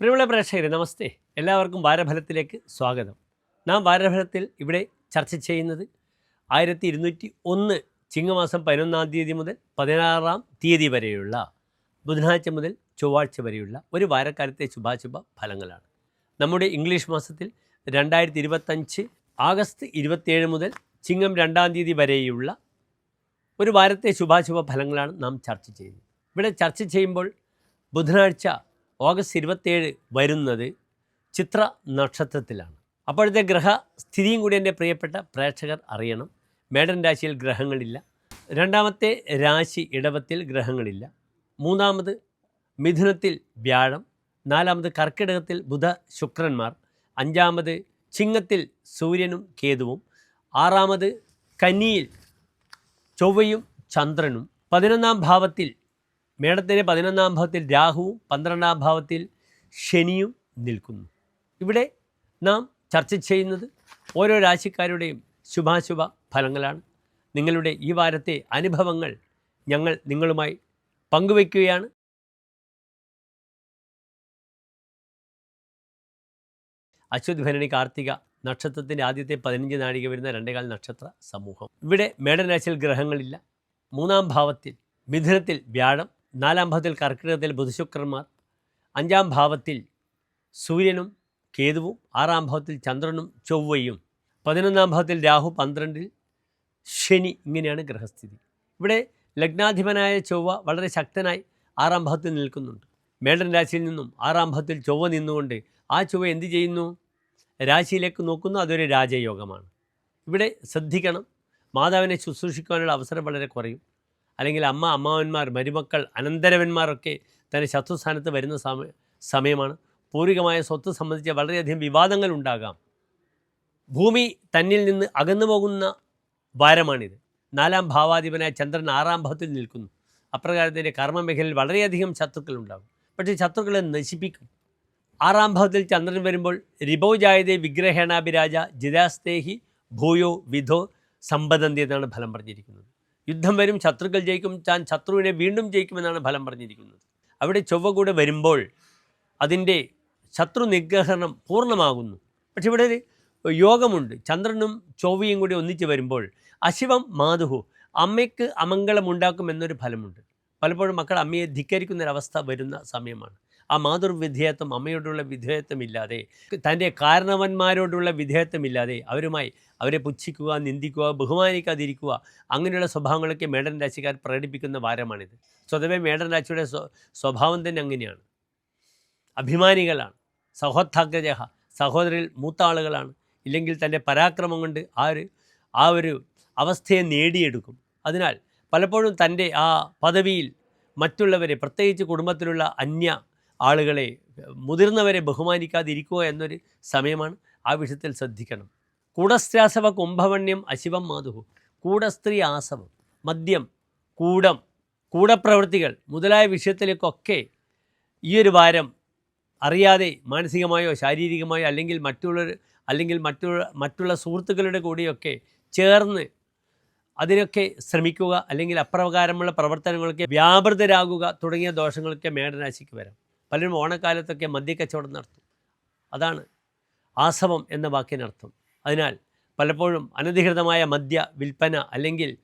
പ്രിയമുള്ള പ്രേക്ഷകരെ നമസ്തേ. എല്ലാവർക്കും വാരഫലത്തിലേക്ക് സ്വാഗതം. നാം വാരഫലത്തിൽ ഇവിടെ ചർച്ച ചെയ്യുന്നത് ആയിരത്തി ഇരുന്നൂറ്റി ഒന്ന് ചിങ്ങമാസം പതിനൊന്നാം തീയതി മുതൽ പതിനാറാം തീയതി വരെയുള്ള ബുധനാഴ്ച മുതൽ ചൊവ്വാഴ്ച വരെയുള്ള ഒരു വാരക്കാലത്തെ ശുഭാശുഭ ഫലങ്ങളാണ്. നമ്മുടെ ഇംഗ്ലീഷ് മാസത്തിൽ രണ്ടായിരത്തി ഇരുപത്തഞ്ച് ആഗസ്റ്റ് ഇരുപത്തിയേഴ് മുതൽ ചിങ്ങം രണ്ടാം തീയതി വരെയുള്ള ഒരു വാരത്തെ ശുഭാശുഭ ഫലങ്ങളാണ് നാം ചർച്ച ചെയ്യുന്നത്. ഇവിടെ ചർച്ച ചെയ്യുമ്പോൾ ബുധനാഴ്ച ഓഗസ്റ്റ് ഇരുപത്തേഴ് വരുന്നത് ചിത്ര നക്ഷത്രത്തിലാണ്. അപ്പോഴത്തെ ഗ്രഹസ്ഥിതിയും കൂടി എന്റെ പ്രിയപ്പെട്ട പ്രേക്ഷകർ അറിയണം. മേടൻ രാശിയിൽ ഗ്രഹങ്ങളില്ല. രണ്ടാമത്തെ രാശി ഇടവത്തിൽ ഗ്രഹങ്ങളില്ല. മൂന്നാമത് മിഥുനത്തിൽ വ്യാഴം. നാലാമത് കർക്കിടകത്തിൽ ബുധ ശുക്രന്മാർ. അഞ്ചാമത് ചിങ്ങത്തിൽ സൂര്യനും കേതുവും. ആറാമത് കന്നിയിൽ ചൊവ്വയും ചന്ദ്രനും. പതിനൊന്നാം ഭാവത്തിൽ മേടത്തിന്റെ പതിനൊന്നാം ഭാവത്തിൽ രാഹുവും പന്ത്രണ്ടാം ഭാവത്തിൽ ശനിയും നിൽക്കുന്നു. ഇവിടെ നാം ചർച്ച ചെയ്യുന്നത് ഓരോ രാശിക്കാരുടെയും ശുഭാശുഭ ഫലങ്ങളാണ്. നിങ്ങളുടെ ഈ വാരത്തെ അനുഭവങ്ങൾ ഞങ്ങൾ നിങ്ങളുമായി പങ്കുവയ്ക്കുകയാണ്. അശ്വത് ഭരണി കാർത്തിക നക്ഷത്രത്തിന്റെ ആദ്യത്തെ പതിനഞ്ച് നാഴിക വരുന്ന രണ്ടേകാൽ നക്ഷത്ര സമൂഹം. ഇവിടെ മേടരാശിയിൽ ഗ്രഹങ്ങളില്ല. മൂന്നാം ഭാവത്തിൽ മിഥുനത്തിൽ വ്യാഴം നാലാം ഭാവത്തിൽ കർക്കിടകത്തിൽ ബുധശുക്രന്മാർ അഞ്ചാം ഭാവത്തിൽ സൂര്യനും കേതുവും ആറാം ഭാവത്തിൽ ചന്ദ്രനും ചൊവ്വയും പതിനൊന്നാം ഭാവത്തിൽ രാഹു പന്ത്രണ്ടിൽ ശനി ഇങ്ങനെയാണ് ഗ്രഹസ്ഥിതി. ഇവിടെ ലഗ്നാധിപനായ ചൊവ്വ വളരെ ശക്തനായി ആറാം ഭാവത്തിൽ നിൽക്കുന്നുണ്ട്. മേടൻ രാശിയിൽ നിന്നും ആറാം ഭാവത്തിൽ ചൊവ്വ നിന്നുകൊണ്ട് ആ ചൊവ്വ എന്ത് ചെയ്യുന്നു? രാശിയിലേക്ക് നോക്കുന്നു അതൊരു രാജയോഗമാണ്. ഇവിടെ ശ്രദ്ധിക്കണം മാതാവിനെ ശുശ്രൂഷിക്കുവാനുള്ള അവസരം വളരെ കുറയും. അല്ലെങ്കിൽ അമ്മ അമ്മാവന്മാർ മരുമക്കൾ അനന്തരവന്മാരൊക്കെ തന്റെ ശത്രുസ്ഥാനത്ത് വരുന്ന സമയ സമയമാണ്. പൂർവികമായ സ്വത്ത് സംബന്ധിച്ച് വളരെയധികം വിവാദങ്ങൾ ഉണ്ടാകാം. ഭൂമി തന്നിൽ നിന്ന് അകന്നു പോകുന്ന വാരമാണിത് നാലാം ഭാവാധിപനായ ചന്ദ്രൻ ആറാം ഭാവത്തിൽ നിൽക്കുന്നു. അപ്രകാരത്തിന്റെ കർമ്മമേഖലയിൽ വളരെയധികം ശത്രുക്കൾ ഉണ്ടാകും പക്ഷേ ശത്രുക്കളെ നശിപ്പിക്കും. ആറാം ഭാവത്തിൽ ചന്ദ്രൻ വരുമ്പോൾ റിബോജായതേ വിഗ്രഹേണാഭിരാജ ജിതാസ്തേഹി ഭൂയോ വിധോ സമ്പദന്തി എന്നാണ് ഫലം പറഞ്ഞിരിക്കുന്നത്. യുദ്ധം വരും ശത്രുക്കൾ ജയിക്കും താൻ ശത്രുവിനെ വീണ്ടും ജയിക്കുമെന്നാണ് ഫലം പറഞ്ഞിരിക്കുന്നത്. അവിടെ ചൊവ്വ കൂടെ വരുമ്പോൾ അതിന്റെ ശത്രു നിഗ്രഹണം പൂർണമാകുന്നു. പക്ഷെ ഇവിടെ ഒരു യോഗമുണ്ട്. ചന്ദ്രനും ചൊവ്വയും കൂടി ഒന്നിച്ച് വരുമ്പോൾ അശിവം മാതുഹു അമ്മയ്ക്ക് അമംഗളമുണ്ടാക്കും എന്നൊരു ഫലമുണ്ട്. പലപ്പോഴും മക്കൾ അമ്മയെ ധിക്കരിക്കുന്നൊരവസ്ഥ വരുന്ന സമയമാണ്. ആ മാതൃവിധേയത്വം അമ്മയോടുള്ള വിധേയത്വമില്ലാതെ തന്റെ കാരണവന്മാരോടുള്ള വിധേയത്വമില്ലാതെ അവരുമായി അവരെ പുച്ഛിക്കുക നിന്ദിക്കുക ബഹുമാനിക്കാതിരിക്കുക അങ്ങനെയുള്ള സ്വഭാവങ്ങളൊക്കെ മേടൻ രാശിക്കാർ പ്രകടിപ്പിക്കുന്ന വാരമാണിത്. സ്വതവേ മേടൻ രാശിയുടെ സ്വഭാവം തന്നെ അങ്ങനെയാണ്. അഭിമാനികളാണ്. സഹോദ്ധാഗ്രജഹ സഹോദരിൽ മൂത്ത ആളുകളാണ്. ഇല്ലെങ്കിൽ തന്റെ പരാക്രമം കൊണ്ട് ആ ഒരു ആ ഒരു അവസ്ഥയെ നേടിയെടുക്കും. അതിനാൽ പലപ്പോഴും തന്റെ ആ പദവിയിൽ മറ്റുള്ളവരെ പ്രത്യേകിച്ച് കുടുംബത്തിലുള്ള അന്യ ആളുകളെ മുതിർന്നവരെ ബഹുമാനിക്കാതിരിക്കുക എന്നൊരു സമയമാണ് ആ വിഷയത്തിൽ ശ്രദ്ധിക്കണം. കൂടസ്ത്രാസവ കുംഭവണ്യം അശിവം മാതുഹു കൂടസ്ത്രീ ആസവം മദ്യം കൂടം കൂടപ്രവൃത്തികൾ മുതലായ വിഷയത്തിലേക്കൊക്കെ ഈ ഒരു വാരം അറിയാതെ മാനസികമായോ ശാരീരികമായോ അല്ലെങ്കിൽ മറ്റുള്ള അല്ലെങ്കിൽ മറ്റുള്ള മറ്റുള്ള സുഹൃത്തുക്കളുടെ കൂടെയൊക്കെ ചേർന്ന് അതിനൊക്കെ ശ്രമിക്കുക അല്ലെങ്കിൽ അപ്രകാരമുള്ള പ്രവർത്തനങ്ങളൊക്കെ വ്യാപൃതരാകുക തുടങ്ങിയ ദോഷങ്ങളൊക്കെ മേടരാശിക്ക് വരാം. പലരും ഓണക്കാലത്തൊക്കെ മദ്യക്കച്ചവടം നടത്തും. അതാണ് ആസവം എന്ന വാക്കിനർത്ഥം. അതിനാൽ പലപ്പോഴും അനധികൃതമായ മദ്യ വിൽപ്പന അല്ലെങ്കിൽ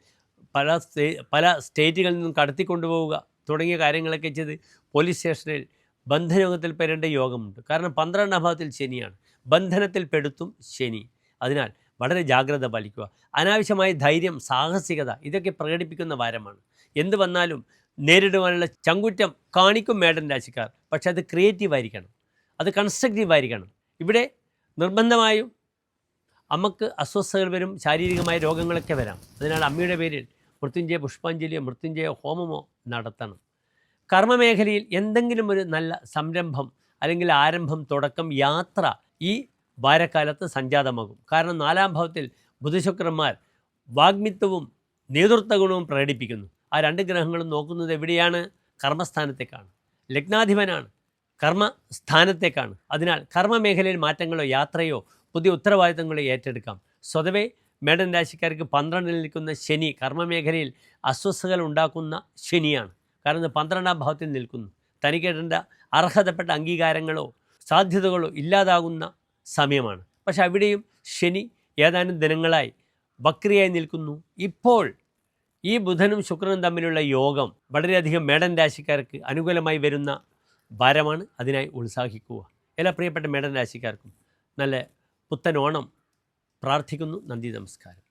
പല സ്റ്റേ പല സ്റ്റേറ്റുകളിൽ നിന്നും കടത്തിക്കൊണ്ടുപോവുക തുടങ്ങിയ കാര്യങ്ങളൊക്കെ ചെയ്ത് പോലീസ് സ്റ്റേഷനിൽ ബന്ധനയോഗത്തിൽ പെരേണ്ട യോഗമുണ്ട്. കാരണം പന്ത്രണ്ടാം ഭാവത്തിൽ ശനിയാണ്. ബന്ധനത്തിൽ പെടുത്തും ശനി. അതിനാൽ വളരെ ജാഗ്രത പാലിക്കുക. അനാവശ്യമായ ധൈര്യം സാഹസികത ഇതൊക്കെ പ്രകടിപ്പിക്കുന്ന വാരമാണ്. എന്ത് വന്നാലും നേരിടുവാനുള്ള ചങ്കുറ്റം കാണിക്കും മേഡൻ രാശിക്കാർ. പക്ഷെ അത് ക്രിയേറ്റീവ് ആയിരിക്കണം. അത് കൺസ്ട്രക്റ്റീവ് ആയിരിക്കണം. ഇവിടെ നിർബന്ധമായും അമ്മയ്ക്ക് അസ്വസ്ഥതകൾ വരും ശാരീരികമായ രോഗങ്ങളൊക്കെ വരാം. അതിനാൽ അമ്മയുടെ പേരിൽ മൃത്യുഞ്ജയ പുഷ്പാഞ്ജലിയോ മൃത്യുഞ്ജയ ഹോമമോ നടത്തണം. കർമ്മമേഖലയിൽ എന്തെങ്കിലും ഒരു നല്ല സംരംഭം അല്ലെങ്കിൽ ആരംഭം തുടക്കം യാത്ര ഈ വാരക്കാലത്ത് സംജാതമാകും. കാരണം നാലാം ഭാവത്തിൽ ബുധശുക്രന്മാർ വാഗ്മിത്വവും നേതൃത്വ ഗുണവും പ്രകടിപ്പിക്കുന്നു. ആ രണ്ട് ഗ്രഹങ്ങളും നോക്കുന്നത് എവിടെയാണ്? കർമ്മസ്ഥാനത്തേക്കാണ്. ലഗ്നാധിപനാണ്. കർമ്മസ്ഥാനത്തേക്കാണ്. അതിനാൽ കർമ്മമേഖലയിൽ മാറ്റങ്ങളോ യാത്രയോ പുതിയ ഉത്തരവാദിത്തങ്ങളോ ഏറ്റെടുക്കാം. സ്വതവേ മേടൻ രാശിക്കാർക്ക് പന്ത്രണ്ടിൽ നിൽക്കുന്ന ശനി കർമ്മമേഖലയിൽ അസ്വസ്ഥകൾ ഉണ്ടാക്കുന്ന ശനിയാണ്. കാരണം പന്ത്രണ്ടാം ഭാവത്തിൽ നിൽക്കുന്നു. തനിക്കേണ്ട അർഹതപ്പെട്ട അംഗീകാരങ്ങളോ സാധ്യതകളോ ഇല്ലാതാകുന്ന സമയമാണ്. പക്ഷെ അവിടെയും ശനി ഏതാനും ദിനങ്ങളായി വക്രിയായി നിൽക്കുന്നു. ഇപ്പോൾ ഈ ബുധനും ശുക്രനും തമ്മിലുള്ള യോഗം വളരെയധികം മേടൻ രാശിക്കാർക്ക് അനുകൂലമായി വരുന്ന ഭാരമാണ്. അതിനായി ഉത്സാഹിക്കുക. എല്ലാ പ്രിയപ്പെട്ട മേടൻ രാശിക്കാർക്കും നല്ല പുത്തൻ ഓണം പ്രാർത്ഥിക്കുന്നു. നന്ദി നമസ്കാരം.